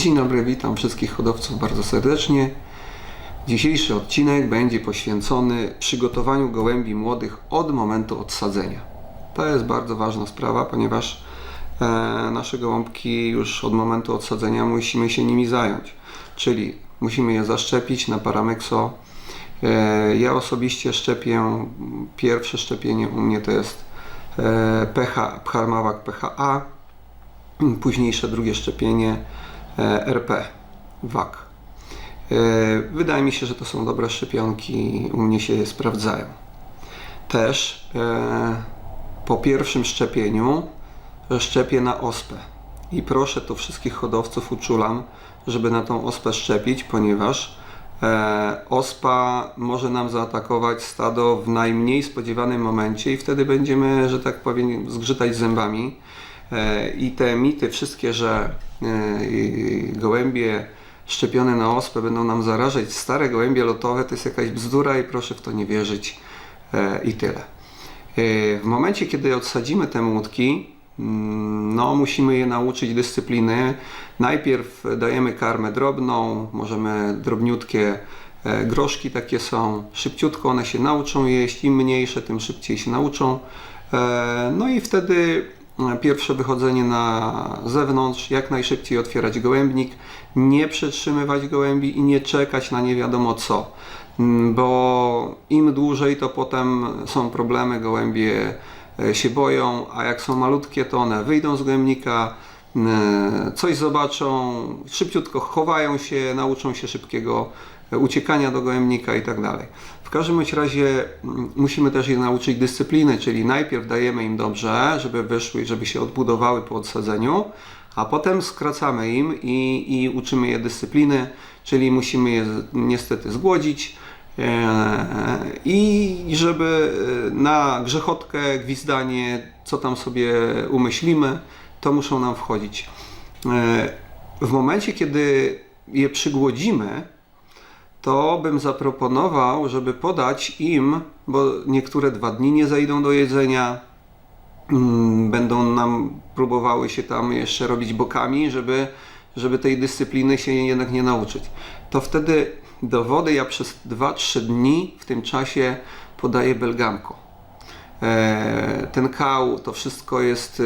Dzień dobry, witam wszystkich hodowców bardzo serdecznie. Dzisiejszy odcinek będzie poświęcony przygotowaniu gołębi młodych od momentu odsadzenia. To jest bardzo ważna sprawa, ponieważ e, nasze gołąbki już od momentu odsadzenia musimy się nimi zająć. Czyli musimy je zaszczepić na paramexo. E, ja osobiście szczepię, pierwsze szczepienie u mnie to jest e, PH, Pharmavac PHA, późniejsze drugie szczepienie RP, WAK. E, Wydaje mi się, że to są dobre szczepionki, u mnie się sprawdzają. Też e, po pierwszym szczepieniu szczepię na ospę. I proszę tu wszystkich hodowców uczulam, żeby na tą ospę szczepić, ponieważ e, ospa może nam zaatakować stado w najmniej spodziewanym momencie i wtedy będziemy, że tak powiem, zgrzytać zębami. E, I te mity wszystkie, że e, gołębie szczepione na ospę będą nam zarażać stare gołębie lotowe, to jest jakaś bzdura i proszę w to nie wierzyć e, i tyle. W momencie, kiedy odsadzimy te młotki, mm, no musimy je nauczyć dyscypliny. Najpierw dajemy karmę drobną, możemy drobniutkie groszki takie są, szybciutko one się nauczą jeść, im mniejsze, tym szybciej się nauczą. No i wtedy pierwsze wychodzenie na zewnątrz, jak najszybciej otwierać gołębnik, nie przetrzymywać gołębi i nie czekać na nie wiadomo co. Mm, Bo im dłużej, to potem są problemy, gołębie e, się boją, a jak są malutkie, to one wyjdą z gołębnika, e, coś zobaczą, szybciutko chowają się, nauczą się szybkiego uciekania do gołębnika i tak dalej. W każdym razie mm, musimy też je nauczyć dyscypliny, czyli najpierw dajemy im dobrze, żeby wyszły, żeby się odbudowały po odsadzeniu, a potem skracamy im i, i uczymy je dyscypliny, czyli musimy je niestety zgłodzić e, i żeby e, na grzechotkę, gwizdanie, co tam sobie umyślimy, to muszą nam wchodzić. E, W momencie, kiedy je przygłodzimy, to bym zaproponował, żeby podać im, bo niektóre dwa dni nie zajdą do jedzenia, mm, będą nam próbowały się tam jeszcze robić bokami, żeby, żeby tej dyscypliny się jednak nie nauczyć. To wtedy do wody ja przez 2-3 dni w tym czasie podaję belgamko. E, ten kał, to wszystko jest,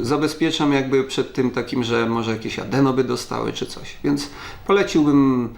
e, zabezpieczam jakby przed tym takim, że może jakieś adeno by dostały czy coś. Więc poleciłbym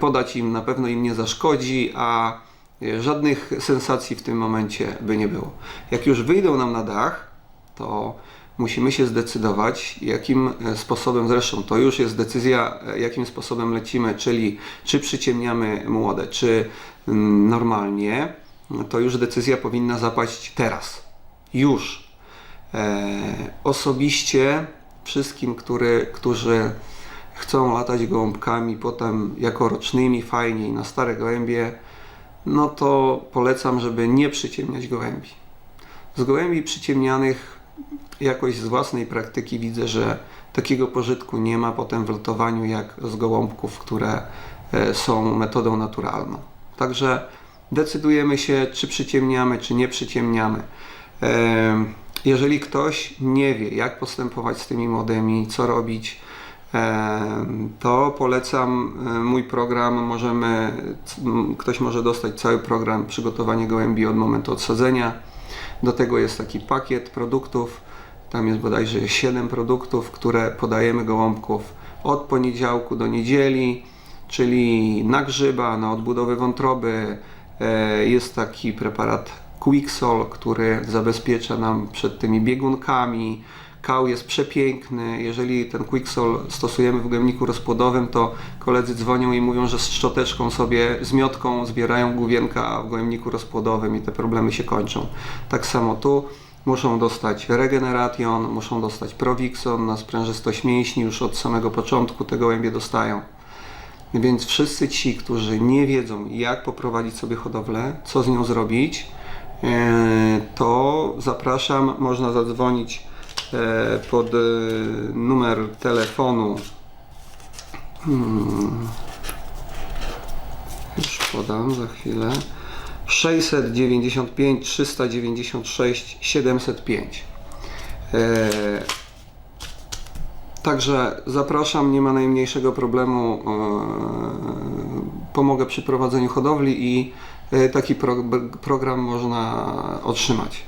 podać im, na pewno im nie zaszkodzi, a e, żadnych sensacji w tym momencie by nie było. Jak już wyjdą nam na dach, to musimy się zdecydować, jakim e, sposobem, zresztą to już jest decyzja, e, jakim sposobem lecimy, czyli czy przyciemniamy młode, czy mm, normalnie, no to już decyzja powinna zapaść teraz, już. E, osobiście wszystkim, który, którzy chcą latać gołąbkami potem jako rocznymi fajniej na stare gołębie, no to polecam, żeby nie przyciemniać gołębi. Z gołębi przyciemnianych jakoś z własnej praktyki widzę, że takiego pożytku nie ma potem w lotowaniu jak z gołąbków, które e, są metodą naturalną. Także decydujemy się, czy przyciemniamy, czy nie przyciemniamy. E, Jeżeli ktoś nie wie, jak postępować z tymi młodymi, co robić, to polecam mój program. Możemy, ktoś może dostać cały program przygotowanie gołębi od momentu odsadzenia. Do tego jest taki pakiet produktów. Tam jest bodajże 7 produktów, które podajemy gołąbków od poniedziałku do niedzieli, czyli na grzyba, na odbudowę wątroby. E, Jest taki preparat Quicksol, który zabezpiecza nam przed tymi biegunkami. Kał jest przepiękny. Jeżeli ten Quicksol stosujemy w gojemniku rozpłodowym, to koledzy dzwonią i mówią, że z szczoteczką sobie, z miotką zbierają główienka w gojemniku rozpłodowym i te problemy się kończą. Tak samo tu muszą dostać Regeneration, muszą dostać Provixon na sprężystość mięśni już od samego początku te gołębie dostają. Więc wszyscy ci, którzy nie wiedzą, jak poprowadzić sobie hodowlę, co z nią zrobić, e, to zapraszam, można zadzwonić pod e, numer telefonu. Hmm. Już podam za chwilę. 695 396 705. E, Także zapraszam, nie ma najmniejszego problemu. e, Pomogę przy prowadzeniu hodowli i e, taki pro, program można otrzymać.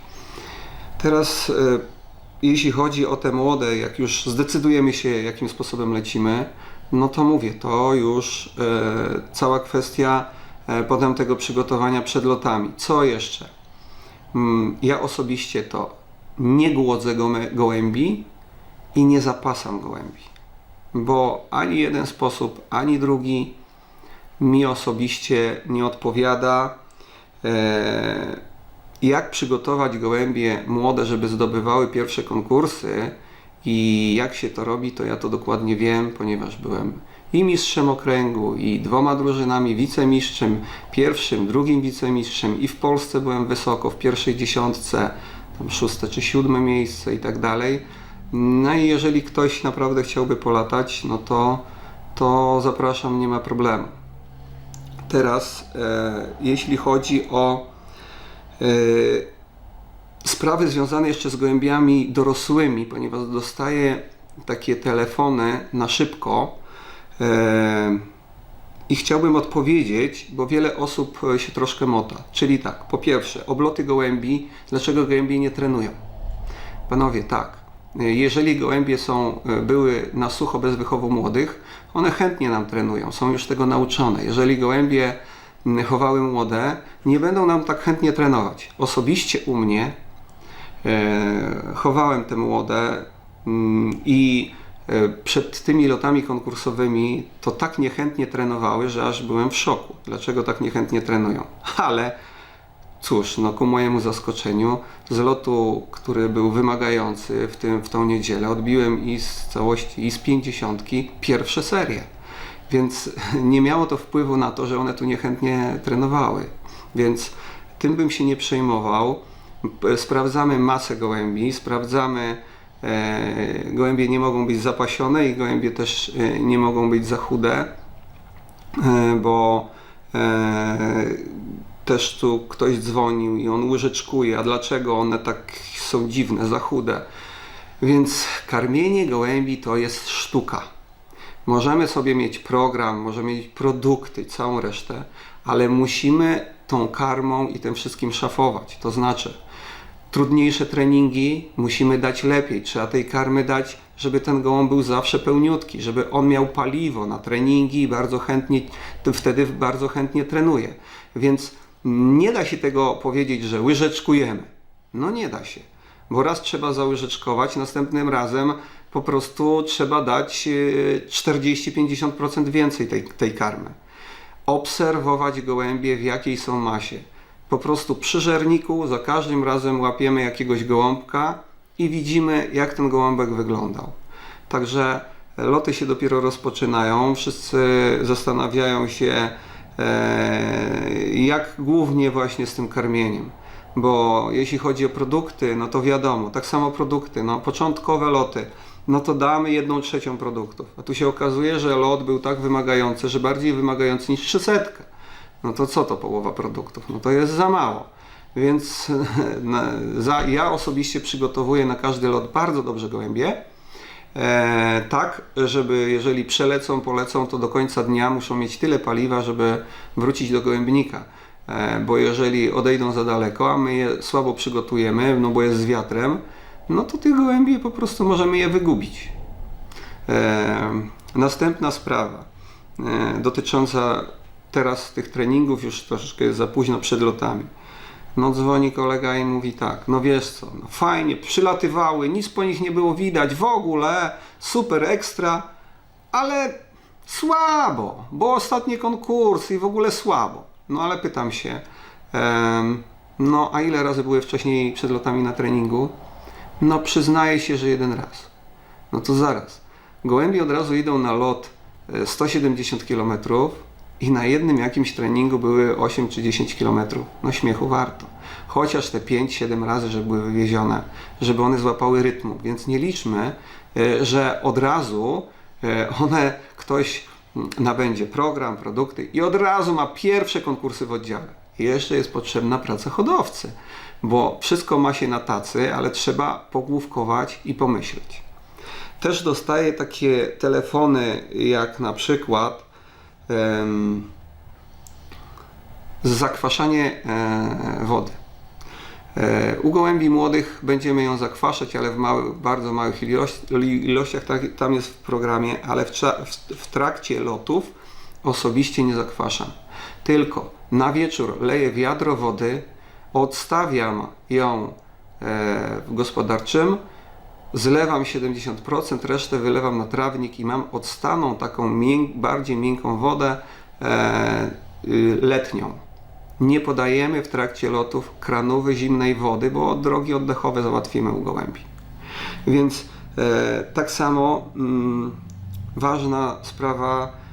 Teraz, e, jeśli chodzi o te młode, jak już zdecydujemy się, jakim sposobem lecimy, no to mówię, to już e, cała kwestia e, potem tego przygotowania przed lotami. Co jeszcze? Mm, Ja osobiście to nie głodzę gołę- gołębi i nie zapasam gołębi, bo ani jeden sposób, ani drugi mi osobiście nie odpowiada. E, jak przygotować gołębie młode, żeby zdobywały pierwsze konkursy i jak się to robi, to ja to dokładnie wiem, ponieważ byłem i mistrzem okręgu, i dwoma drużynami, wicemistrzem, pierwszym, drugim wicemistrzem i w Polsce byłem wysoko, w pierwszej dziesiątce, tam szóste czy siódme miejsce i tak dalej. No i jeżeli ktoś naprawdę chciałby polatać, no to, to zapraszam, nie ma problemu. Teraz, e, jeśli chodzi o sprawy związane jeszcze z gołębiami dorosłymi, ponieważ dostaję takie telefony na szybko e, i chciałbym odpowiedzieć, bo wiele osób e, się troszkę mota. Czyli tak, po pierwsze, obloty gołębi, dlaczego gołębie nie trenują? Panowie, tak. e, Jeżeli gołębie są, e, były na sucho bez wychowu młodych, one chętnie nam trenują, są już tego nauczone. Jeżeli gołębie chowały młode, nie będą nam tak chętnie trenować. Osobiście u mnie e, chowałem te młode mm, i e, przed tymi lotami konkursowymi to tak niechętnie trenowały, że aż byłem w szoku. Dlaczego tak niechętnie trenują? Ale cóż, no ku mojemu zaskoczeniu, z lotu, który był wymagający w, tym, w tą niedzielę, odbiłem i z całości, i z pięćdziesiątki pierwsze serie. Więc nie miało to wpływu na to, że one tu niechętnie trenowały. Więc tym bym się nie przejmował. Sprawdzamy masę gołębi, sprawdzamy, e, gołębie nie mogą być zapasione i gołębie też e, nie mogą być za chude, e, bo też tu ktoś dzwonił i on łyżeczkuje, a dlaczego one tak są dziwne, za chude. Więc karmienie gołębi to jest sztuka. Możemy sobie mieć program, możemy mieć produkty, całą resztę, ale musimy tą karmą i tym wszystkim szafować. To znaczy, trudniejsze treningi musimy dać lepiej. Trzeba tej karmy dać, żeby ten gołąb był zawsze pełniutki, żeby on miał paliwo na treningi i bardzo chętnie, wtedy bardzo chętnie trenuje. Więc nie da się tego powiedzieć, że łyżeczkujemy. No nie da się, bo raz trzeba załyżeczkować, następnym razem po prostu trzeba dać e, 40-50% więcej tej, tej karmy obserwować gołębie, w jakiej są masie. Po prostu przy żerniku za każdym razem łapiemy jakiegoś gołąbka i widzimy, jak ten gołąbek wyglądał. Także loty się dopiero rozpoczynają. Wszyscy zastanawiają się, e, jak głównie właśnie z tym karmieniem. Bo jeśli chodzi o produkty, no to wiadomo, tak samo produkty, no początkowe loty, no to damy jedną trzecią produktów. A tu się okazuje, że lot był tak wymagający, że bardziej wymagający niż 300. No to co to połowa produktów? No to jest za mało. Więc na, za, ja osobiście przygotowuję na każdy lot bardzo dobrze gołębie. E, tak, żeby jeżeli przelecą, polecą, to do końca dnia muszą mieć tyle paliwa, żeby wrócić do gołębnika. E, bo jeżeli odejdą za daleko, a my je słabo przygotujemy, no bo jest z wiatrem, no to tych gołębi po prostu możemy je wygubić. E, następna sprawa e, dotycząca teraz tych treningów, już troszeczkę jest za późno przed lotami. No dzwoni kolega i mówi tak, no wiesz co, no fajnie, przylatywały, nic po nich nie było widać, w ogóle, super ekstra, ale słabo, bo ostatnie konkursy i w ogóle słabo. No ale pytam się, no a ile razy były wcześniej przed lotami na treningu? No przyznaję się, że jeden raz. No to zaraz. Gołębie od razu idą na lot e, 170 km i na jednym jakimś treningu były 8 czy 10 km. No śmiechu warto. Chociaż te 5-7 razy, żeby były wywiezione, żeby one złapały rytmu. Więc nie liczmy, e, że od razu e, one, ktoś mm, nabędzie program, produkty i od razu ma pierwsze konkursy w oddziale. Jeszcze jest potrzebna praca hodowcy, bo wszystko ma się na tacy, ale trzeba pogłówkować i pomyśleć. Też dostaję takie telefony, jak na przykład zakwaszanie e, wody. E, U gołębi młodych będziemy ją zakwaszać, ale w małych, bardzo małych ilości, ilościach, tak, tam jest w programie, ale w, w trakcie lotów osobiście nie zakwaszam. Tylko na wieczór leję wiadro wody, odstawiam ją e, w gospodarczym, zlewam 70%, resztę wylewam na trawnik i mam odstaną taką mięk, bardziej miękką wodę e, y, letnią. Nie podajemy w trakcie lotów kranowy zimnej wody, bo drogi oddechowe załatwimy u gołębi. Więc e, tak samo mm, ważna sprawa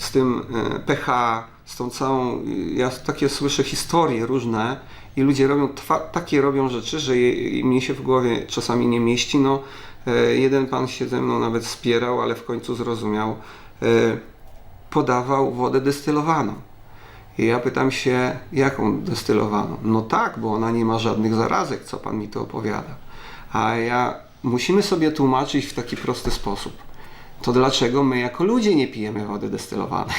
z tym e, pH, z tą całą, ja takie słyszę historie różne i ludzie robią takie robią rzeczy, że je, mnie się w głowie czasami nie mieści. No, e, jeden pan się ze mną nawet spierał, ale w końcu zrozumiał. E, podawał wodę destylowaną. I ja pytam się, jaką destylowaną? No tak, bo ona nie ma żadnych zarazek, co pan mi to opowiada. A ja musimy sobie tłumaczyć w taki prosty sposób. To dlaczego my jako ludzie nie pijemy wody destylowanej?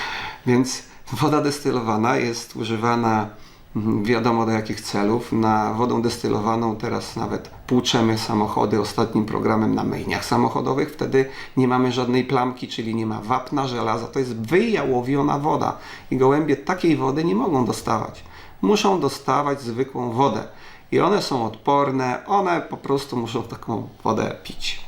Więc woda destylowana jest używana mm, wiadomo do jakich celów. Na wodą destylowaną teraz nawet płuczemy samochody ostatnim programem na myjniach samochodowych. Wtedy nie mamy żadnej plamki, czyli nie ma wapna, żelaza. To jest wyjałowiona woda i gołębie takiej wody nie mogą dostawać. Muszą dostawać zwykłą wodę. I one są odporne, one po prostu muszą taką wodę pić.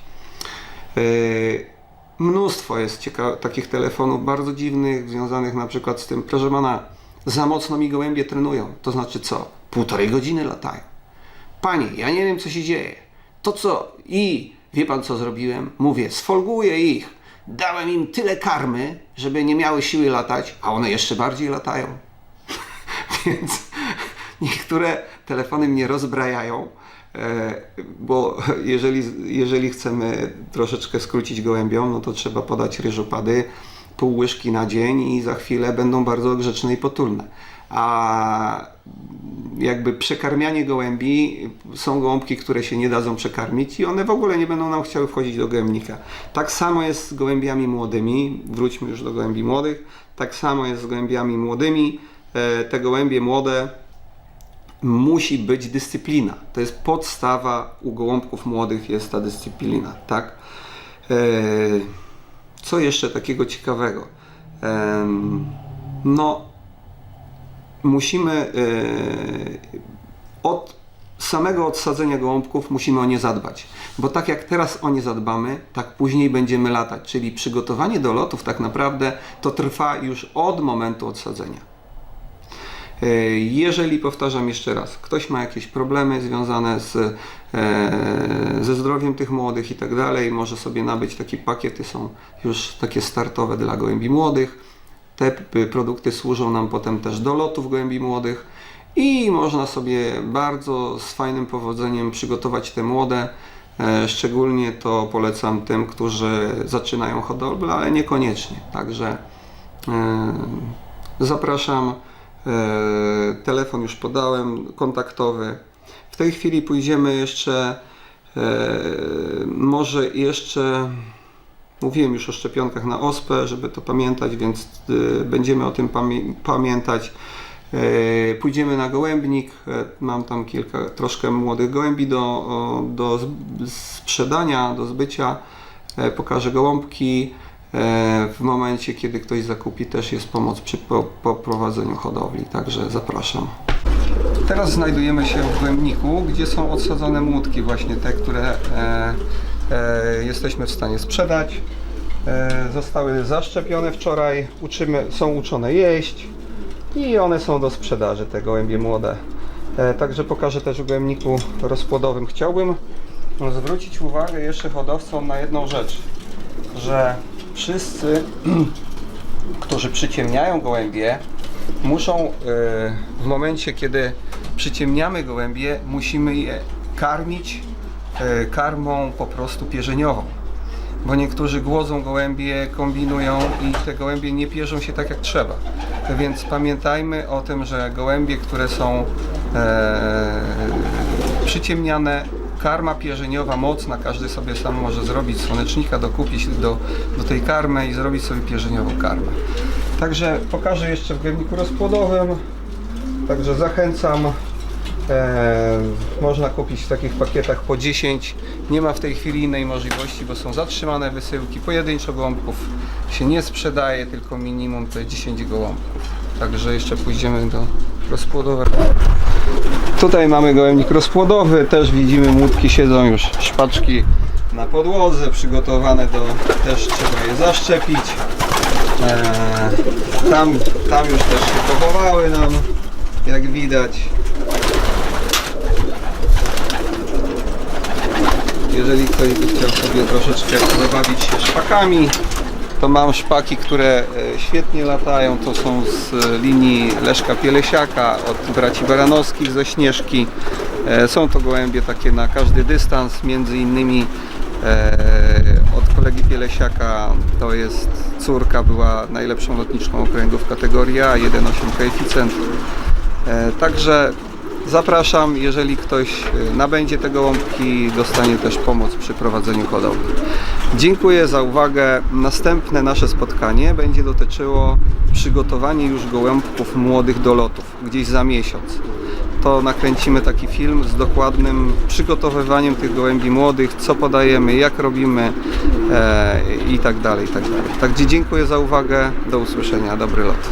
Yy, Mnóstwo jest cieka- takich telefonów bardzo dziwnych, związanych na przykład z tym, proszę pana, za mocno mi gołębie trenują. To znaczy co? Półtorej godziny latają. Panie, ja nie wiem co się dzieje. To co? I wie pan co zrobiłem? Mówię, sfolguję ich. Dałem im tyle karmy, żeby nie miały siły latać, a one jeszcze bardziej latają. Więc niektóre telefony mnie rozbrajają, bo jeżeli, jeżeli chcemy troszeczkę skrócić gołębiom, no to trzeba podać ryżopady, pół łyżki na dzień i za chwilę będą bardzo grzeczne i potulne. A jakby przekarmianie gołębi, są gołąbki, które się nie dadzą przekarmić i one w ogóle nie będą nam chciały wchodzić do gołębnika. Tak samo jest z gołębiami młodymi, wróćmy już do gołębi młodych, tak samo jest z gołębiami młodymi. E, Te gołębie młode musi być dyscyplina. To jest podstawa u gołąbków młodych jest ta dyscyplina, tak? E, Co jeszcze takiego ciekawego? Em, No, musimy e, od samego odsadzenia gołąbków musimy o nie zadbać. Bo tak jak teraz o nie zadbamy, tak później będziemy latać. Czyli przygotowanie do lotów tak naprawdę to trwa już od momentu odsadzenia. E, Jeżeli, powtarzam jeszcze raz, ktoś ma jakieś problemy związane z, e, ze zdrowiem tych młodych i tak dalej, może sobie nabyć takie pakiety, są już takie startowe dla gołębi młodych. Te produkty służą nam potem też do lotów gołębi młodych i można sobie bardzo z fajnym powodzeniem przygotować te młode. E, Szczególnie to polecam tym, którzy zaczynają hodowlę, ale niekoniecznie. Także zapraszam. E, Telefon już podałem, kontaktowy. W tej chwili pójdziemy jeszcze, e, może jeszcze, mówiłem już o szczepionkach na ospę, żeby to pamiętać, więc e, będziemy o tym pamię- pamiętać. Pójdziemy na gołębnik, mam tam kilka, troszkę młodych gołębi do, do sprzedania, do zbycia. Pokażę gołąbki. E, W momencie, kiedy ktoś zakupi, też jest pomoc przy po- poprowadzeniu hodowli, także zapraszam. Teraz znajdujemy się w Głębniku, gdzie są odsadzone młotki, właśnie te, które e, e, jesteśmy w stanie sprzedać. Zostały zaszczepione wczoraj, uczymy, są uczone jeść i one są do sprzedaży, te gołębie młode. Także pokażę też w Głębniku rozpłodowym. Chciałbym zwrócić uwagę jeszcze hodowcom na jedną rzecz, że wszyscy, którzy przyciemniają gołębie, muszą e, w momencie, kiedy przyciemniamy gołębie, musimy je karmić e, karmą po prostu pierzeniową. Bo niektórzy głodzą gołębie, kombinują i te gołębie nie pierzą się tak jak trzeba. Więc pamiętajmy o tym, że gołębie, które są e, przyciemniane, karma pierzeniowa mocna, każdy sobie sam może zrobić słonecznika, dokupić do, do tej karmy i zrobić sobie pierzeniową karmę. Także pokażę jeszcze w gojowniku rozpłodowym. Także zachęcam. E, można kupić w takich pakietach po 10. Nie ma w tej chwili innej możliwości, bo są zatrzymane wysyłki. Pojedynczo gołąbków się nie sprzedaje, tylko minimum to jest 10 gołąbków. Także jeszcze pójdziemy do rozpłodowego. Tutaj mamy gołębnik rozpłodowy, też widzimy młódki siedzą już szpaczki na podłodze, przygotowane do, też trzeba je zaszczepić. Eee, tam, tam już też się pochowały nam, jak widać. Jeżeli ktoś by chciał sobie troszeczkę zabawić się szpakami, to mam szpaki, które e, świetnie latają. To są z e, linii Leszka Pielesiaka, od braci Baranowskich ze Śnieżki. E, Są to gołębie takie na każdy dystans, między innymi od kolegi Pielesiaka to jest córka, była najlepszą lotniczką okręgu w kategorii A, 1,8 koeficjent. Także zapraszam, jeżeli ktoś e, nabędzie te gołąbki, dostanie też pomoc przy prowadzeniu hodowli. Dziękuję za uwagę. Następne nasze spotkanie będzie dotyczyło przygotowania już gołębków młodych do lotów, gdzieś za miesiąc. To nakręcimy taki film z dokładnym przygotowywaniem tych gołębi młodych, co podajemy, jak robimy e, i tak dalej, i tak dalej. Także dziękuję za uwagę, do usłyszenia, dobry lot.